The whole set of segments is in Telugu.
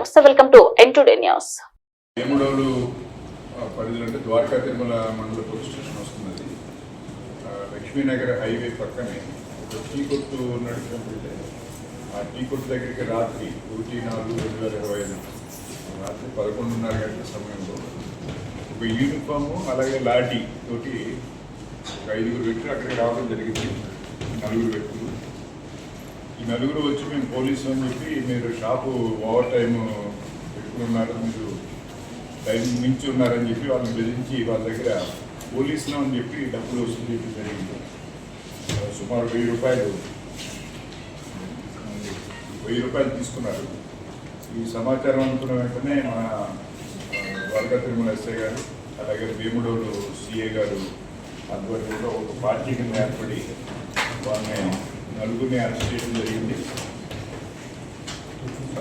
నమస్తే welcome to N today news Vemudolu పరిధిలో అంటే ద్వారకా తిరుమల మండల పోలీస్ స్టేషన్ వస్తున్నది. లక్ష్మీనగర్ హైవే పక్కనే ఒక టీ కొట్టు నడుపుతుంటే ఆ టీ కొట్టు దగ్గరికి రాత్రి ఒకటి నాలుగు రెండు వేల ఇరవై ఐదు రాత్రి పదకొండున్నర గంటల సమయంలో ఒక యూనిఫాము అలాగే లాఠీ తోటి ఒక ఐదుగురు వ్యక్తులు అక్కడికి రావడం జరిగింది. నలుగురు వ్యక్తులు. ఈ నలుగురు వచ్చి మేము పోలీసు అని చెప్పి మీరు షాపు ఓవర్ టైం పెట్టుకున్నారు మీరు టైం మించి ఉన్నారని చెప్పి వాళ్ళని బెదిరించి వాళ్ళ దగ్గర పోలీసులు అని చెప్పి డబ్బులు వసూలు చెప్పి జరిగింది. సుమారు వెయ్యి రూపాయలు వెయ్యి రూపాయలు తీసుకున్నారు. ఈ సమాచారం అనుకున్న వెంటనే మన ఆ, తిరుమల ఎస్ఐ గారు అలాగే భీముడోలు సిఏ గారు ఆధ్వర్యంలో ఒక పార్టీ కింద ఏర్పడి వాళ్ళని నలుగురిని అరెస్ట్ చేయడం జరిగింది.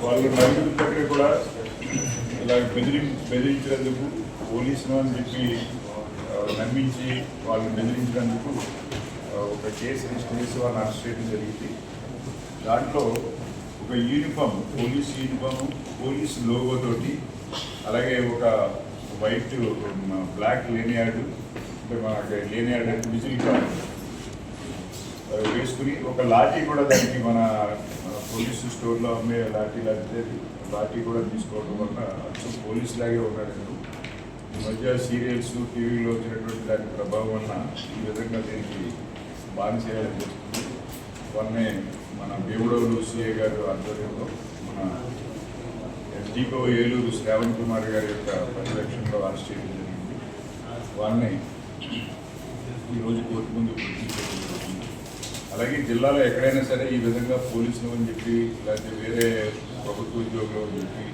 వాళ్ళు నలుగురి దగ్గర కూడా ఇలా బెదిరి బెదిరించినందుకు పోలీసులు అని చెప్పి నమ్మించి వాళ్ళని బెదిరించినందుకు ఒక కేసు రిజిస్టర్ చేసి వాళ్ళని అరెస్ట్ చేయడం జరిగింది. దాంట్లో ఒక యూనిఫామ్ పోలీస్ యూనిఫామ్ పోలీస్ లోగోతోటి అలాగే ఒక వైట్ బ్లాక్ లేనియాడు అంటే మనకి లేనియాడు అంటే విజిల్ కార్డు వేసుకుని ఒక లాఠీ కూడా దానికి మన పోలీసు స్టోర్లో అమ్మే లాఠీ లాంటిది లాఠీ కూడా తీసుకోవడం వల్ల అచ్చం పోలీస్ లాగే ఉన్నాడు నేను ఈ మధ్య సీరియల్స్ టీవీలో వచ్చినటువంటి దాని ప్రభావం వలన ఈ విధంగా దీనికి బాన్ చేయాలని చెప్తుంది వన్నే మన భీముడోలు సిఏ గారు ఆధ్వర్యంలో మన ఎస్డిఓ ఏలూరు శ్రావణ్ కుమార్ గారి యొక్క పర్యవేక్షణలో అరెస్ట్ చేయడం జరిగింది. వారిని ఈరోజు కోర్టు ముందు అలాగే జిల్లాలో ఎక్కడైనా సరే ఈ విధంగా పోలీసులు అని చెప్పి లేకపోతే వేరే ప్రభుత్వ ఉద్యోగులు అని చెప్పి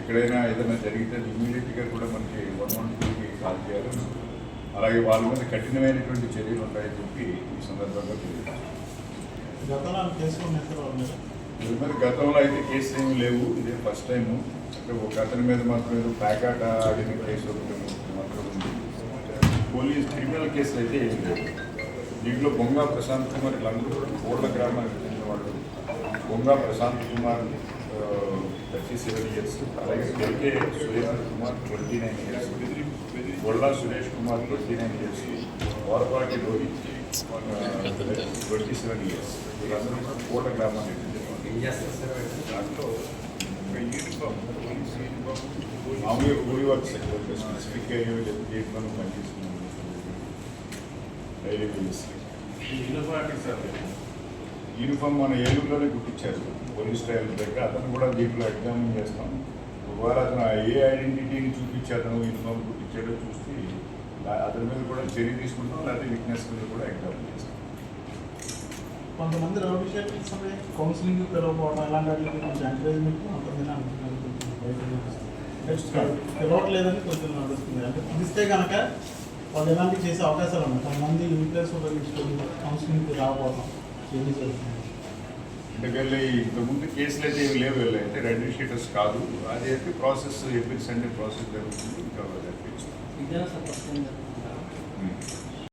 ఎక్కడైనా ఏదైనా జరిగితే ఇమీడియట్గా కూడా మనకి వన్ వన్ టూకి కాల్ చేయాలి. అలాగే వాళ్ళ మీద కఠినమైనటువంటి చర్యలు ఉంటాయని చెప్పి ఈ సందర్భంగా తెలియజేస్తాను. గతంలో అయితే కేసులు ఏమి లేవు. ఇదే ఫస్ట్ టైం అంటే ఒక అతని మీద మాత్రం ఏదో ప్యాకాట ఆడిన కేసు ఒకటి మాత్రం ఉంది. పోలీస్ క్రిమినల్ కేసులు అయితే ఏమి లేవు. దీంట్లో బొంగా ప్రశాంత్ కుమార్ వీళ్ళందరూ కూడా కోట్ల గ్రామానికి చెందిన వాళ్ళు Bonga Prashant Kumar thirty seven years అలాగే K K Surendra Kumar twenty nine years Golla Suresh Kumar twenty nine years Orapati Rohit twenty seven years వీళ్ళందరూ కూడా కోట గ్రామానికి చెందిన వాళ్ళు. దాంట్లో ఒక యూనిఫామ్ పోలీస్ యూనిఫామ్ మామూలుగా కూలీ వర్క్ సెక్టర్ స్పెసిఫిక్గా ఏమి చేయడం పనిచేస్తున్నాం డైలీ వేజెస్ యూనిఫామ్ మన ఏలూరులోనే గుర్తించారు. పోలీస్ ట్రయల్ దగ్గర అతను కూడా దీంట్లో ఎగ్జామిన్ చేస్తాం. ఒకవేళ అతను ఏ ఐడెంటిటీని చూపించి అతను యూనిఫామ్ గుర్తించాడో చూసి అతని మీద కూడా చర్య తీసుకుంటాం లేకపోతే విట్నెస్ మీద కూడా ఎగ్జామిన్ చేస్తాం. కొంతమంది కౌన్సిలింగ్ పిలవకపోవడం ఇలాంటి వాటికి కొంచెం ఎంకరేజ్మెంట్ ఉంటుందని పిలవట్లేదని కొంచెం నడుస్తుంది. అంటే కనుక వాళ్ళు ఎలాంటివి చేసే అవకాశాలు ఉన్నాయి? కొంతమంది యూపీఎస్ ఉపయోగించుకొని కౌన్సిలింగ్కి రాకపోవడం ఏమీ జరుగుతుంది? అంటే వీళ్ళు ఇంతకుముందు కేసులు అయితే ఏమి లేవు వీళ్ళు అయితే రెడ్ షీటర్స్ కాదు. అది అయితే ప్రాసెస్ ఎపిక్స్ అంటే ప్రాసెస్ జరుగుతుంది. ఇంకా